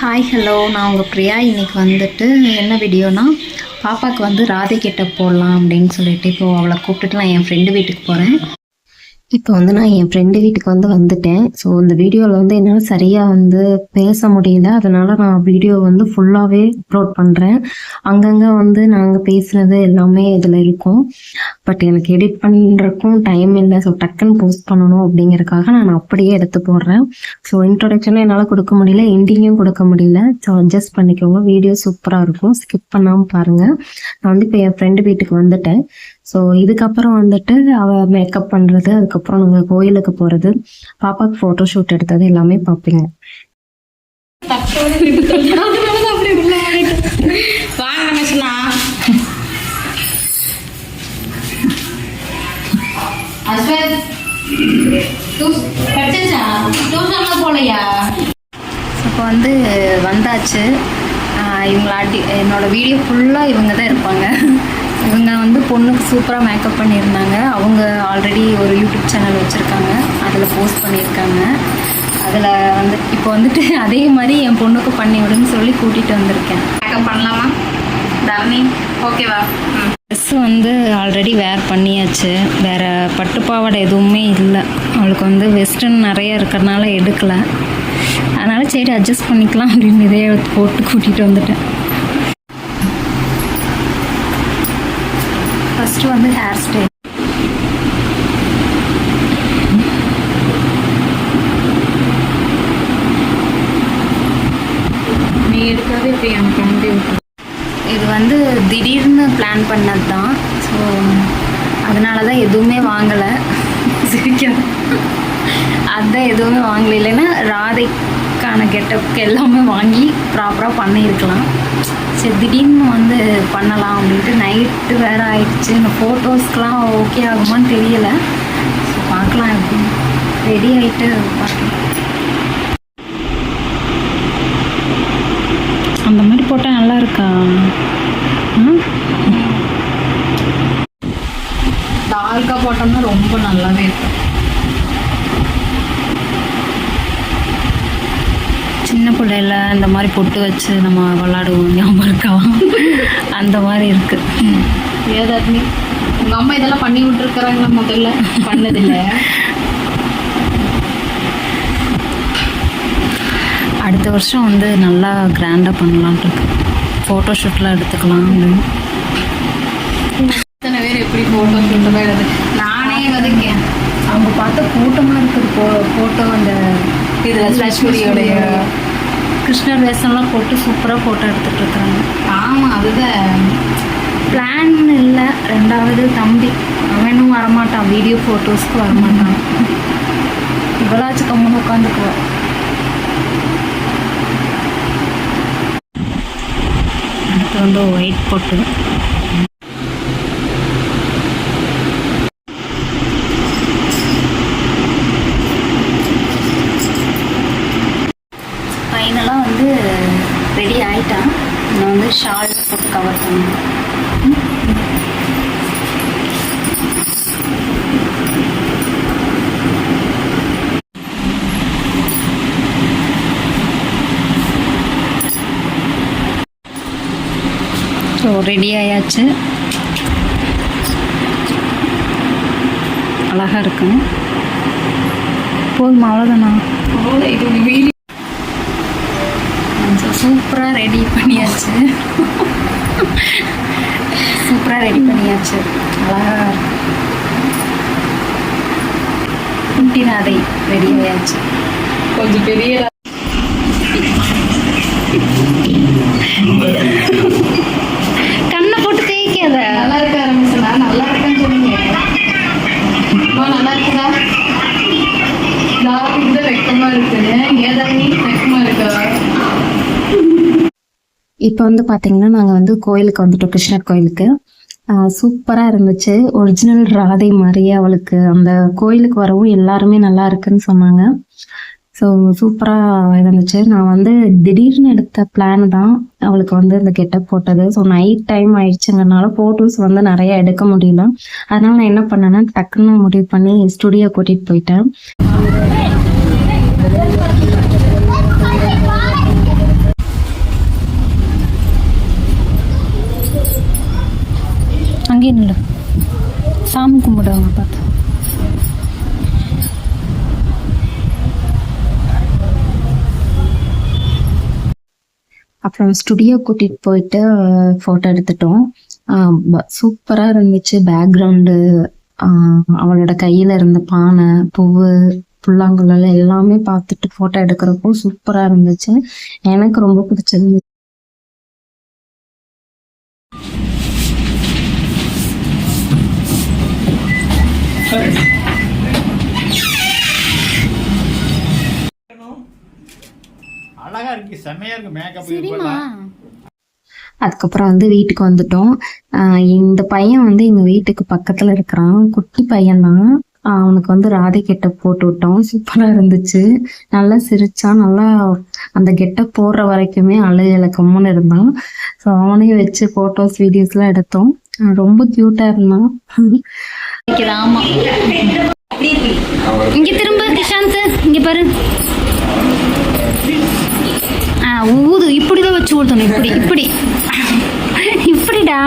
Hi hello நான் உங்கள் பிரியா. இன்னைக்கு வந்துட்டு என்ன வீடியோனா பாப்பாவுக்கு வந்து ராதை கிட்ட போடலாம் அப்படின்னு சொல்லிட்டு இப்போது அவளை கூப்பிட்டுட்டு நான் என் ஃப்ரெண்டு வீட்டுக்கு போகிறேன் இப்போ வந்து நான் என் ஃப்ரெண்டு வீட்டுக்கு வந்து வந்துட்டேன். ஸோ இந்த வீடியோவில் வந்து என்னால் சரியாக வந்து பேச முடியல. அதனால நான் வீடியோ வந்து ஃபுல்லாகவே அப்லோட் பண்ணுறேன் அங்கங்கே வந்து நாங்கள் பேசுனது எல்லாமே இதில் இருக்கும். பட் எனக்கு எடிட் பண்ணுறக்கும் டைம் இல்லை. ஸோ டக்குன்னு போஸ்ட் பண்ணணும் அப்படிங்கிறதுக்காக நான் அப்படியே எடுத்து போடுறேன். ஸோ இன்ட்ரொடக்ஷனும் என்னால் கொடுக்க முடியல. எண்டிங்கும் கொடுக்க முடியல. ஸோ அட்ஜஸ்ட் பண்ணிக்கோங்க. வீடியோ சூப்பராக இருக்கும். ஸ்கிப் பண்ணாமல் பாருங்கள் நான் வந்து இப்போ என் ஃப்ரெண்டு வீட்டுக்கு வந்துட்டேன். ஸோ இதுக்கப்புறம் வந்துட்டு அவள் மேக்கப் பண்ணுறது அதுக்கப்புறம் நாங்கள் கோயிலுக்கு போகிறது பாப்பாவுக்கு ஃபோட்டோ ஷூட் எடுத்தது எல்லாமே பார்ப்பீங்க போலையா? இப்போ வந்து வந்தாச்சு. இவங்கள அடி என்னோட வீடியோ ஃபுல்லாக இவங்க தான் இருப்பாங்க இவங்க வந்து பொண்ணுக்கு சூப்பராக மேக்கப் பண்ணியிருந்தாங்க. அவங்க ஆல்ரெடி ஒரு யூடியூப் சேனல் வச்சுருக்காங்க. அதில் போஸ்ட் பண்ணியிருக்காங்க. அதில் வந்து இப்போ வந்துட்டு அதே மாதிரி என் பொண்ணுக்கு பண்ணி விடுன்னு சொல்லி கூட்டிகிட்டு வந்திருக்கேன். மேக்கப் பண்ணலாமா? தரணி? ஓகேவா ம். ட்ரெஸ் வந்து ஆல்ரெடி வேர் பண்ணியாச்சு. வேறு பட்டுப்பாவாடை எதுவுமே இல்லை. அவளுக்கு வந்து வெஸ்டர்ன் நிறைய இருக்கிறனால எடுக்கலை. அதனால் சரி அட்ஜஸ்ட் பண்ணிக்கலாம் அப்படின்னு இதே போட்டு கூட்டிகிட்டு வந்துட்டேன். ஃபஸ்ட்டு வந்து ஹேர் ஸ்டைல் நீ எடுக்காதே இப்போ எனக்கு வந்து இது வந்து திடீர்னு பிளான் பண்ணது தான் ஸோ அதனால தான் எதுவுமே வாங்கலை. சிரிக்காது. அதான் எதுவுமே வாங்கல. இல்லைன்னா ராதைக்கான கெட்டப்புக்கு எல்லாமே வாங்கி ப்ராப்பராக பண்ணியிருக்கலாம். சரி திடீர்னு வந்து பண்ணலாம் அப்படின்ட்டு நைட்டு வேறு ஆயிடுச்சு. இந்த ஃபோட்டோஸ்க்கெலாம் ஓகே ஆகுமான்னு தெரியலை. ஸோ பார்க்கலாம் எப்படி ரெடி ஆகிட்டு பார்க்கலாம். அந்த மாதிரி போட்டால் நல்லா இருக்கா? ம்? டார்க்காக போட்டோம்னா ரொம்ப நல்லாவே இருக்கும். பிள்ளையில இந்த மாதிரி பொட்டு வச்சு நம்ம விளாடுவோம் ஞாபகம் இருக்கா? அந்த மாதிரி இருக்கு. ஏதாத்மி உங்க அம்மா இதெல்லாம் பண்ணி விட்டுருக்குறாங்களா முதல்ல? பண்ணதில்ல. அடுத்த வருஷம் வந்து நல்லா கிராண்டாக பண்ணலான்ட்டு ஃபோட்டோ ஷூட்லாம் எடுத்துக்கலாம். இத்தனை பேர் எப்படி ஃபோட்டோ ஷூட்டெல்லாம் எடுத்து நானே வதக்கேன். அவங்க பார்த்தா கூட்டமாக இருக்குது ஃபோ ஃபோட்டோ அந்த இதில் லட்சுமியோடைய கிருஷ்ணர் வேஷம்லாம் போட்டு சூப்பராக ஃபோட்டோ எடுத்துகிட்டு இருக்கிறாங்க ஆமாம் அதுதான். பிளான் இல்லை. ரெண்டாவது தம்பி. அவனும் வரமாட்டான். வீடியோ ஃபோட்டோஸ்க்கு வரமாட்டான். இவளாச்சும் கம்முன்னு உட்காந்துக்குவான் அடுத்து வந்து ஒயிட் போட்டு ஃபைனலாக வந்து ரெடி ஆயிட்டான் வந்து ஷால் போட்டு கவர் பண்ணுவேன் ஸோ ரெடி ஆயாச்சு. அழகாக இருக்கும் போதுமா அவ்வளோதானா இது வீடியோ சூப்பராக ரெடி பண்ணியாச்சு. சூப்பராக ரெடி பண்ணியாச்சு. அழகாக இருக்கு. குட்டினாதை ரெடி ஆயாச்சு. கொஞ்சம் பெரிய கண்ணை போட்டு தேய்க்காத நல்லா இருக்க ஆரம்பிச்சா நல்லா இருக்கேன்னு சொன்னீங்க அம்மா நல்லா இருக்குதா டார்க்கு தான் வெக்கமா இருக்குது ஏதாவது வெக்கமா இருக்கா இப்போ வந்து பார்த்தீங்கன்னா நாங்கள் வந்து கோயிலுக்கு வந்துட்டோம் கிருஷ்ணர் கோயிலுக்கு. சூப்பராக இருந்துச்சு. ஒரிஜினல் ராதை மாதிரியே அவளுக்கு அந்த கோயிலுக்கு வரவும் எல்லாருமே நல்லா இருக்குன்னு சொன்னாங்க. ஸோ சூப்பராக இருந்துச்சு. நான் வந்து திடீர்னு எடுத்த பிளான் தான் அவளுக்கு வந்து இந்த கெட்டப் போட்டது. ஸோ நைட் டைம் ஆயிடுச்சுங்கிறனால ஃபோட்டோஸ் வந்து நிறைய எடுக்க முடியல. அதனால நான் என்ன பண்ணேன்னா டக்குன்னு முடிவு பண்ணி ஸ்டுடியோ கூட்டிகிட்டு போயிட்டேன். வாங்க பார்த்தா. அப்புறம் ஸ்டுடியோ கூட்டிகிட்டு போயிட்டு ஃபோட்டோ எடுத்துட்டோம். சூப்பராக இருந்துச்சு. பேக்ரவுண்டு அவளோட கையில் இருந்த பானை பூவு புல்லாங்குழல் எல்லாமே பார்த்துட்டு ஃபோட்டோ எடுக்கிறப்போ சூப்பராக இருந்துச்சு. எனக்கு ரொம்ப பிடிச்சிருந்துச்சு. அழகா இருக்கு. செம்மையா இருக்கு. மேக்கப் இப்பெல்லாம் அதுக்கப்புறம் வந்து வீட்டுக்கு வந்துட்டோம். இந்த பையன் வந்து எங்க வீட்டுக்கு பக்கத்துல இருக்கிறான். குட்டி பையன்தான். ஆஹ் அவனுக்கு வந்து ராதை கெட்டப் போட்டு விட்டோம் சூப்பரா இருந்துச்சு. நல்லா சிரிச்சான். நல்லா அந்த கெட்டப் போடுற வரைக்குமே அழுகல கம்முன்னு இருந்தான். ஸோ அவனையும் வச்சு போட்டோஸ் வீடியோஸ்லாம் எடுத்தோம். ரொம்ப கியூட்டா இருந்தான். ஆமா. இங்க திரும்ப கிஷாந்த் இங்க பாரு. ஆ ஊது இப்படிதான் வச்சு ஊத்தணும் இப்படி இப்படி. இப்படிடா.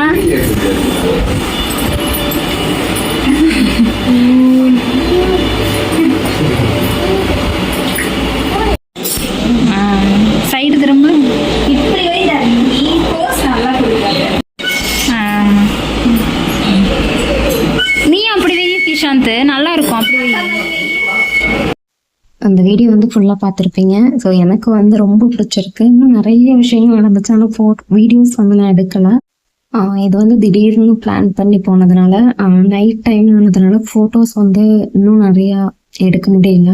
வை நல்லா இருக்கும் அப்படி. அந்த வீடியோ வந்து ஃபுல்லாக பார்த்துருப்பீங்க. ஸோ எனக்கு வந்து ரொம்ப பிடிச்சிருக்கு. இன்னும் நிறைய விஷயங்கள் நடந்துச்சு. ஆனால் ஃபோ வீடியோஸ் வந்து நான் எடுக்கலை. இது வந்து திடீர்னு பிளான் பண்ணி போனதுனால நைட் டைம் ஆனதுனால ஃபோட்டோஸ் வந்து இன்னும் நிறையா எடுக்க முடியல.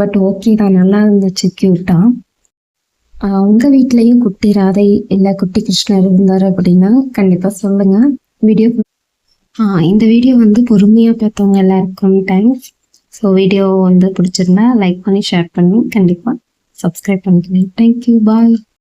பட் ஓகே தான். நல்லா இருந்துச்சு க்யூட்டாக உங்கள் வீட்லேயும் குட்டி ராதை இல்லை குட்டி கிருஷ்ணர் இருந்தார் அப்படின்னா கண்டிப்பாக சொல்லுங்கள் வீடியோ இந்த வீடியோ வந்து பொறுமையாக பார்த்தவங்க எல்லாருக்கும் தேங்க்ஸ் ஸோ வீடியோ வந்து பிடிச்சிருந்தா லைக் பண்ணி ஷேர் பண்ணி கண்டிப்பாக சப்ஸ்கிரைப் பண்ணிக்கணும் தேங்க்யூ பாய்